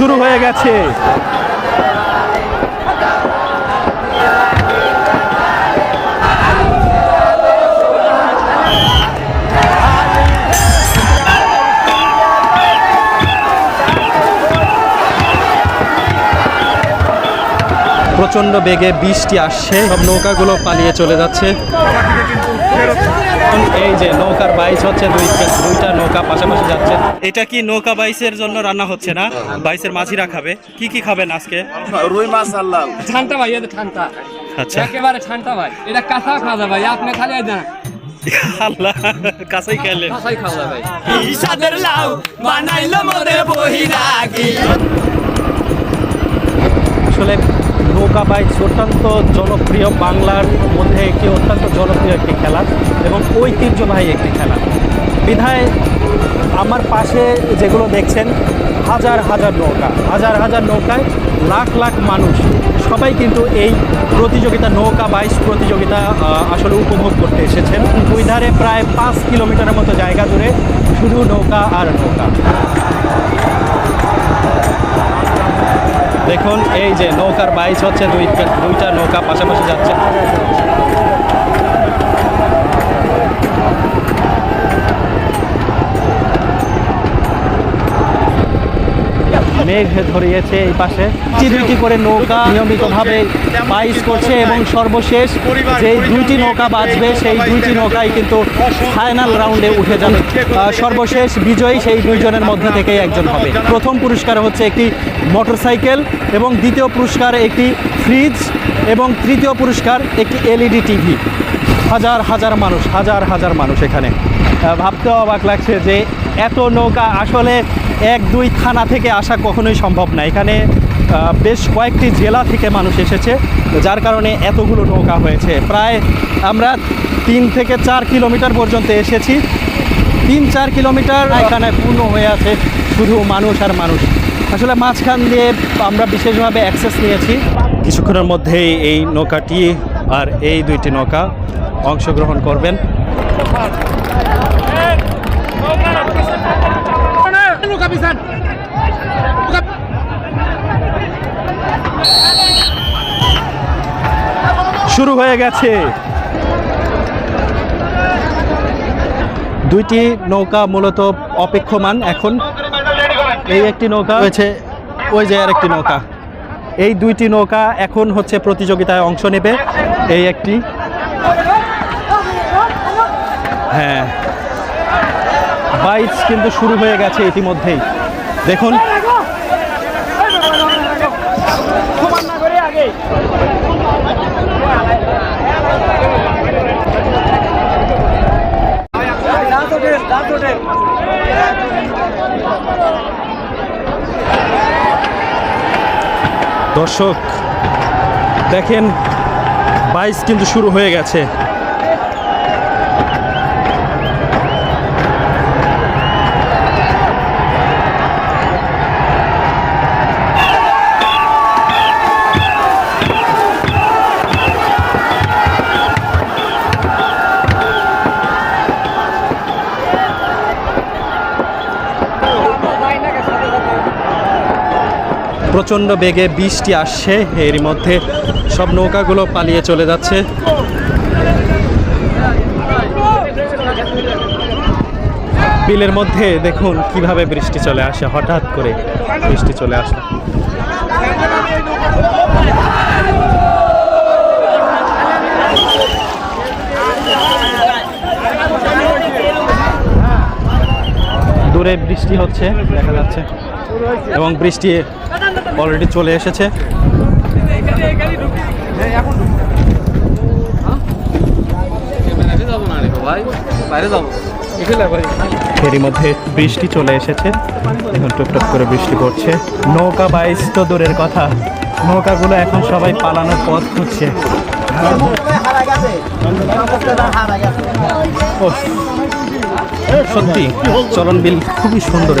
শুরু হয়ে গেছে। প্রচণ্ড বেগে বৃষ্টি আসছে সব নৌকাগুলো পালিয়ে চলে যাচ্ছে। এই যে নৌকার বাইস হচ্ছে দুই দুইটা নৌকা পাশাপাশি যাচ্ছে। এটা কি নৌকা বাইসের জন্য রান্না হচ্ছে না? বাইসের মাঝিরা খাবে। কি কি খাবেন আজকে? রুই মাছ আল্লাহ ঠান্ডা ভাই এটা ঠান্ডা। আচ্ছা। একেবারে ঠান্ডা ভাই। এটা কাঁচা খাওয়া যায় ভাই আপনি খালি এই আল্লাহ খেলেন কাঁচাই খাওয়া যায় ভাই। ইসাদের লাউ বানাইলো মোরে বহিরাগী। আসলে নৌকা অত্যন্ত জনপ্রিয় বাংলার মধ্যে একটি, অত্যন্ত জনপ্রিয় একটি খেলা এবং ঐতিহ্যবাহী একটি খেলা। বিধায় আমার পাশে যেগুলো দেখছেন, হাজার হাজার নৌকা, হাজার হাজার নৌকায় লাখ লাখ মানুষ। সবাই কিন্তু এই প্রতিযোগিতা, নৌকা বাইশ প্রতিযোগিতা আসলে উপভোগ করতে এসেছেন। দুই ধারে প্রায় পাঁচ কিলোমিটারের মতো জায়গা জুড়ে শুধু নৌকা আর নৌকা। দেখুন এই যে নৌকার বাইশ হচ্ছে দুই দুইটা নৌকা পাশাপাশি যাচ্ছে। মেঘ ধরিয়েছে এই পাশে। দুইটি করে নৌকা নিয়মিতভাবে বাইচ করছে এবং সর্বশেষ যে দুইটি নৌকা বাঁচবে সেই দুইটি নৌকাই কিন্তু ফাইনাল রাউন্ডে উঠে যাবে। সর্বশেষ বিজয়ী সেই দুইজনের মধ্যে থেকেই একজন হবে। প্রথম পুরস্কার হচ্ছে একটি মোটরসাইকেল এবং দ্বিতীয় পুরস্কার একটি ফ্রিজ এবং তৃতীয় পুরস্কার একটি এলইডি টিভি হাজার হাজার মানুষ, হাজার হাজার মানুষ এখানে। ভাবতেও অবাক লাগছে যে এত নৌকা আসলে এক, দুই থানা থেকে আসা কখনোই সম্ভব না। এখানে বেশ কয়েকটি জেলা থেকে মানুষ এসেছে, যার কারণে এতগুলো নৌকা হয়েছে। প্রায় আমরা তিন থেকে চার কিলোমিটার পর্যন্ত এসেছি। তিন, চার কিলোমিটার এখানে পূর্ণ হয়ে আছে শুধু মানুষ আর মানুষ। আসলে মাঝখান দিয়ে আমরা বিশেষভাবে অ্যাক্সেস নিয়েছি। কিছুক্ষণের মধ্যেই এই নৌকাটি আর এই দুইটি নৌকা অংশগ্রহণ করবেন। শুরু হয়ে গেছে। দুইটি নৌকা মূলত অপেক্ষমান এখন। এই একটি নৌকা রয়েছে, ওই যে আর একটি নৌকা। এই দুইটি নৌকা এখন হচ্ছে প্রতিযোগিতায় অংশ নেবে, এই একটি। হ্যাঁ। বাইচ কিন্তু শুরু হয়ে গেছে ইতিমধ্যেই। দেখুন। দর্শক দেখেন বাইশ কিন্তু শুরু হয়ে গেছে। প্রচণ্ড বেগে বৃষ্টি আসছে। এর মধ্যে সব নৌকাগুলো পালিয়ে চলে যাচ্ছে। বিলের মধ্যে দেখুন কীভাবে বৃষ্টি চলে আসে, হঠাৎ করে বৃষ্টি চলে আসে দূরে বৃষ্টি হচ্ছে, দেখা যাচ্ছে। এবং বৃষ্টি অলরেডি চলে এসেছে। এরই মধ্যে বৃষ্টি চলে এসেছে। এখন টুকটুক করে বৃষ্টি পড়ছে। নৌকা বাইশ তো দূরের কথা। নৌকাগুলো এখন সবাই পালানোর পথ খুঁজছে। সত্যি চলন বিল খুবই সুন্দর